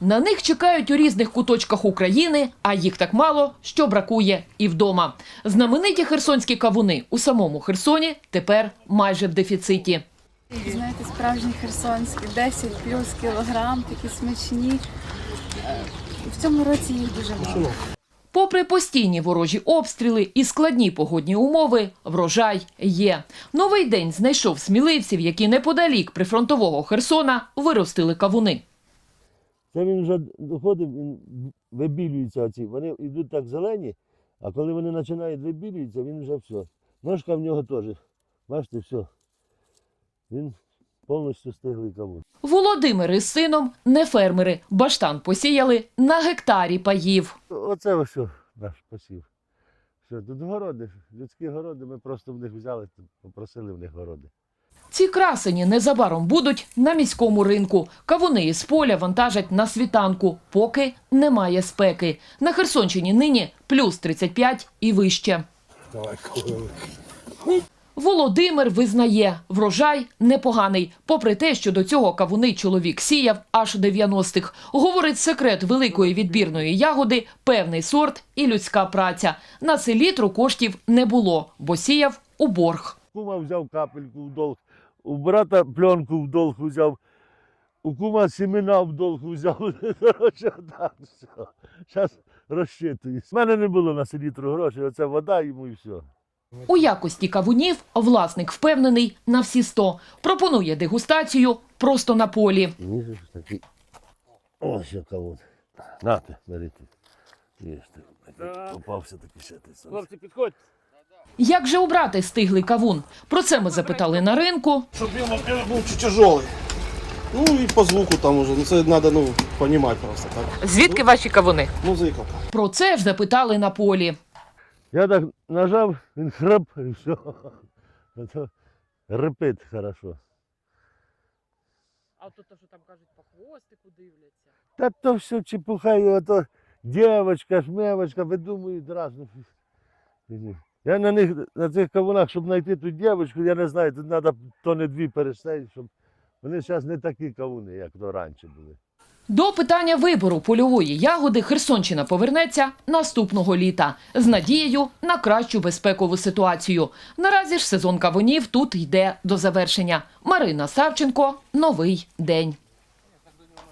На них чекають у різних куточках України, а їх так мало, що бракує і вдома. Знамениті херсонські кавуни у самому Херсоні тепер майже в дефіциті. Знаєте, справжні херсонські, 10 плюс кілограм, такі смачні. Е, В цьому році їх дуже мало. Попри постійні ворожі обстріли і складні погодні умови, врожай є. Новий день знайшов сміливців, які неподалік прифронтового Херсона виростили кавуни. Це він вже доходить, він вибілюється оці. Вони йдуть так зелені, а коли вони починають вибілюватися, він вже все. Ножка в нього теж. Бачите, все. Він повністю стиглий кавун. Володимир із сином не фермери. Баштан посіяли на гектарі паїв. Оце ось що наш посів. Що, тут городи, людські городи, ми просто в них взяли, попросили в них городи. Ці красені незабаром будуть на міському ринку. Кавуни із поля вантажать на світанку, поки немає спеки. На Херсонщині нині плюс 35 і вище. Володимир визнає, врожай непоганий, попри те, що до цього кавуни чоловік сіяв аж 90-х. Говорить, секрет великої відбірної ягоди – певний сорт і людська праця. На селітру коштів не було, бо сіяв у борг. Кума взяв капельку в долг, у брата пленку в долг взяв, у кума семена в долг взяв. Коротше, так, все. Зараз розчитуюсь. У мене не було на селітру грошей, оце вода йому і все. У якості кавунів власник впевнений на всі 100. Пропонує дегустацію просто на полі. Такий. Ось я кавун. Нате, бери тут. Їжте. Попався такий ще ти сам. Хлопці, підходьте. Як же обрати стиглий кавун? Про це ми запитали на ринку. Щоб він во-первых, був чуть тяжелий. Ну і по звуку там уже. Ну це треба ну, розуміти просто так. Звідки ваші кавуни? Музика. Про це ж запитали на полі. Я так нажав, він храп і все. Ото Репить хорошо. А то, то, що там кажуть, по хвостику дивляться. Та то все чепуха, і ото дівчинка, шмевочка, видумують разну. Я на них, на цих кавунах, щоб знайти ту дівчинку, я не знаю, тут треба тони дві пересадити, щоб вони зараз не такі кавуни, як то раніше були. До питання вибору польової ягоди Херсонщина повернеться наступного літа з надією на кращу безпекову ситуацію. Наразі ж сезон кавунів тут йде до завершення. Марина Савченко, новий день.